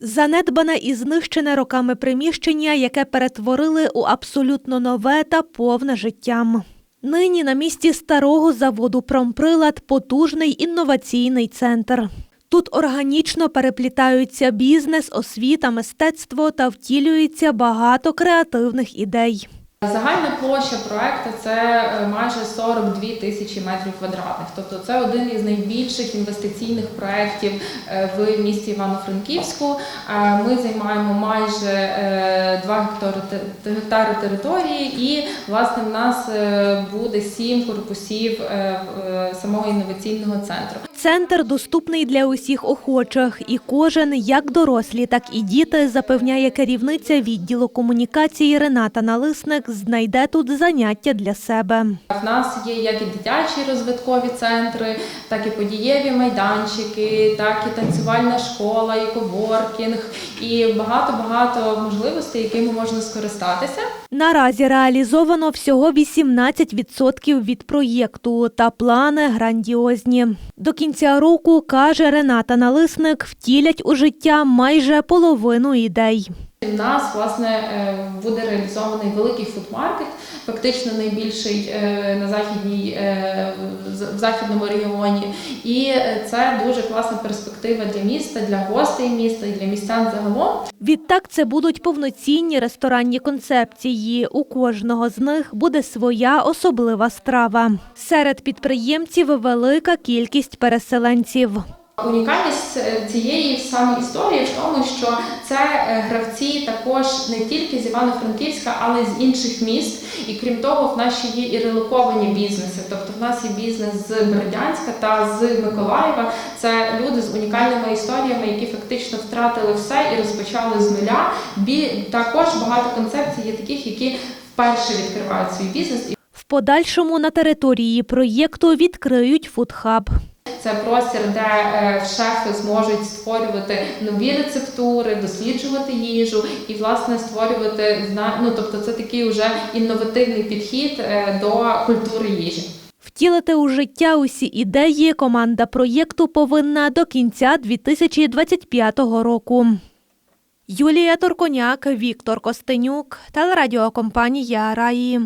Занедбане і знищене роками приміщення, яке перетворили у абсолютно нове та повне життям. Нині на місці старого заводу «Промприлад» потужний інноваційний центр. Тут органічно переплітаються бізнес, освіта, мистецтво та втілюється багато креативних ідей. Загальна площа проекту це е, майже 42 тисячі метрів квадратних. Тобто це один із найбільших інвестиційних проєктів е, в місті Івано-Франківську. Е, Ми займаємо майже е, 2 гектари, території, і власне в нас буде 7 корпусів самого інноваційного центру. Центр доступний для усіх охочих, і кожен, як дорослі, так і діти, запевняє керівниця відділу комунікації Рената Налисник, знайде тут заняття для себе. В нас є як і дитячі розвиткові центри, так і подієві майданчики, так і танцювальна школа, і коворкінг, і багато-багато можливостей, якими можна скористатися. Наразі реалізовано всього 18% від проєкту, та плани грандіозні. До кінця року, каже Рената Налисник, втілять у життя майже половину ідей. У нас власне е, буде реалізований великий фудмаркет, фактично найбільший е, на західній е, в західному регіоні. І це дуже класна перспектива для міста, для гостей міста і для містян загалом. Відтак це будуть повноцінні ресторанні концепції. У кожного з них буде своя особлива страва. Серед підприємців велика кількість переселенців. Унікальність е, цієї саме історії в тому, що це е, гравці також не тільки з Івано-Франківська, але й з інших міст. І крім того, в нас ще є і релоковані бізнеси. Тобто, в нас є бізнес з Бердянська та з Миколаєва. Це люди з унікальними історіями, які фактично втратили все і розпочали з нуля. Бі також багато концепцій є таких, які вперше відкривають свій бізнес. В подальшому на території проєкту відкриють фудхаб. Це простір, де е, шефи зможуть створювати нові рецептури, досліджувати їжу і власне створювати ну, тобто це такий вже інновативний підхід е, до культури їжі. Втілити у життя усі ідеї команда проєкту повинна до кінця 2025 року. Юлія Турконяк, Віктор Костенюк, телерадіокомпанія Раї.